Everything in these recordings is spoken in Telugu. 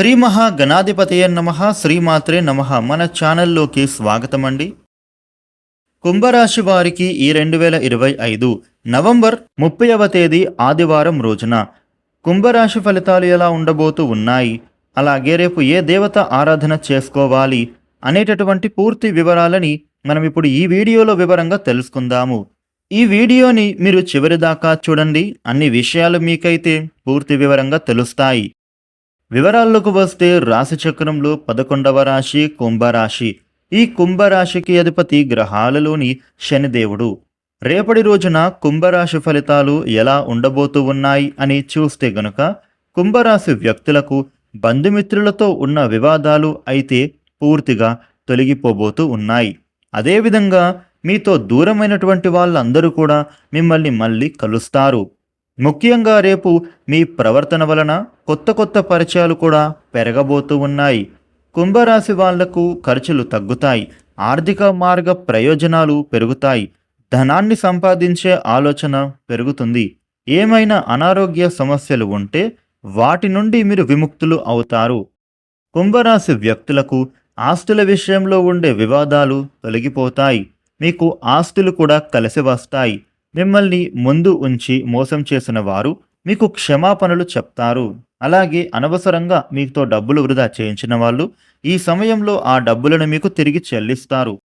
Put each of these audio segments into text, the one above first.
శ్రీ మహాగణాధిపతయ నమ శ్రీమాత్రే నమ. మన ఛానల్లోకి స్వాగతం అండి కుంభరాశి వారికి ఈ రెండు వేల ఇరవై ఐదు నవంబర్ ముప్పైవ తేదీ ఆదివారం రోజున కుంభరాశి ఫలితాలు ఎలా ఉండబోతూ ఉన్నాయి? అలాగే రేపు ఏ దేవత ఆరాధన చేసుకోవాలి అనేటటువంటి పూర్తి వివరాలని మనం ఇప్పుడు ఈ వీడియోలో వివరంగా తెలుసుకుందాము. ఈ వీడియోని మీరు చివరి దాకా చూడండి. అన్ని విషయాలు మీకైతే పూర్తి వివరంగా తెలుస్తాయి. వివరాల్లోకి వస్తే రాశి చక్రంలో పదకొండవ రాశి కుంభరాశి. ఈ కుంభరాశికి అధిపతి గ్రహాలలోని శనిదేవుడు. రేపటి రోజున కుంభరాశి ఫలితాలు ఎలా ఉండబోతూ ఉన్నాయి అని చూస్తే గనుక కుంభరాశి వ్యక్తులకు బంధుమిత్రులతో ఉన్న వివాదాలు అయితే పూర్తిగా తొలగిపోబోతూ ఉన్నాయి. అదేవిధంగా మీతో దూరమైనటువంటి వాళ్ళందరూ కూడా మిమ్మల్ని మళ్ళీ కలుస్తారు. ముఖ్యంగా రేపు మీ ప్రవర్తన వలన కొత్త కొత్త పరిచయాలు కూడా పెరగబోతూ ఉన్నాయి. కుంభరాశి వాళ్ళకు ఖర్చులు తగ్గుతాయి. ఆర్థిక మార్గ ప్రయోజనాలు పెరుగుతాయి. ధనాన్ని సంపాదించే ఆలోచన పెరుగుతుంది. ఏమైనా అనారోగ్య సమస్యలు ఉంటే వాటి నుండి మీరు విముక్తులు అవుతారు. కుంభరాశి వ్యక్తులకు ఆస్తుల విషయంలో ఉండే వివాదాలు తొలగిపోతాయి. మీకు ఆస్తులు కూడా కలిసి వస్తాయి. మిమ్మల్ని ముందు ఉంచి మోసం చేసిన వారు మీకు క్షమాపణలు చెప్తారు. అలాగే అనవసరంగా మీతో డబ్బులు వృధా చేయించిన వాళ్ళు ఈ సమయంలో ఆ డబ్బులను మీకు తిరిగి చెల్లిస్తారు.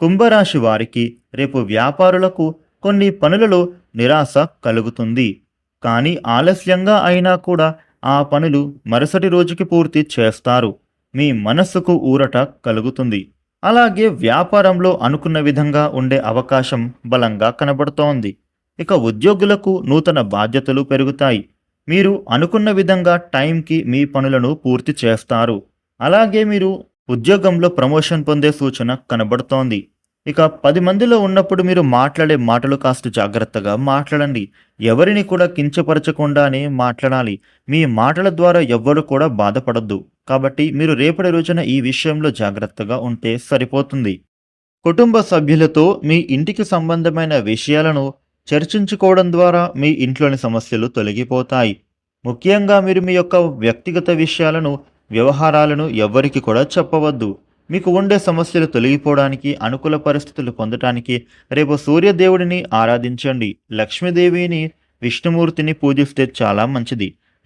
కుంభరాశి వారికి రేపు వ్యాపారులకు కొన్ని పనులలో నిరాశ కలుగుతుంది. కానీ ఆలస్యంగా అయినా కూడా ఆ పనులు మరుసటి రోజుకి పూర్తి చేస్తారు. మీ మనస్సుకు ఊరట కలుగుతుంది. అలాగే వ్యాపారంలో అనుకున్న విధంగా ఉండే అవకాశం బలంగా కనబడుతోంది. ఇక ఉద్యోగులకు నూతన బాధ్యతలు పెరుగుతాయి. మీరు అనుకున్న విధంగా టైంకి మీ పనులను పూర్తి చేస్తారు. అలాగే మీరు ఉద్యోగంలో ప్రమోషన్ పొందే సూచన కనబడుతోంది. ఇక పది మందిలో ఉన్నప్పుడు మీరు మాట్లాడే మాటలు కాస్త జాగ్రత్తగా మాట్లాడండి. ఎవరిని కూడా కించపరచకుండానే మాట్లాడాలి. మీ మాటల ద్వారా ఎవ్వరు కూడా బాధపడద్దు. కాబట్టి మీరు రేపటి రోజున ఈ విషయంలో జాగ్రత్తగా ఉంటే సరిపోతుంది. కుటుంబ సభ్యులతో మీ ఇంటికి సంబంధమైన విషయాలను చర్చించుకోవడం ద్వారా మీ ఇంట్లోని సమస్యలు తొలగిపోతాయి. ముఖ్యంగా మీరు మీ యొక్క వ్యక్తిగత విషయాలను వ్యవహారాలను ఎవ్వరికి కూడా చెప్పవద్దు. మీకు ఉండే సమస్యలు తొలగిపోవడానికి అనుకూల పరిస్థితులు పొందటానికి రేపు సూర్యదేవుడిని ఆరాధించండి. లక్ష్మీదేవిని విష్ణుమూర్తిని పూజిస్తే చాలా మంచిది.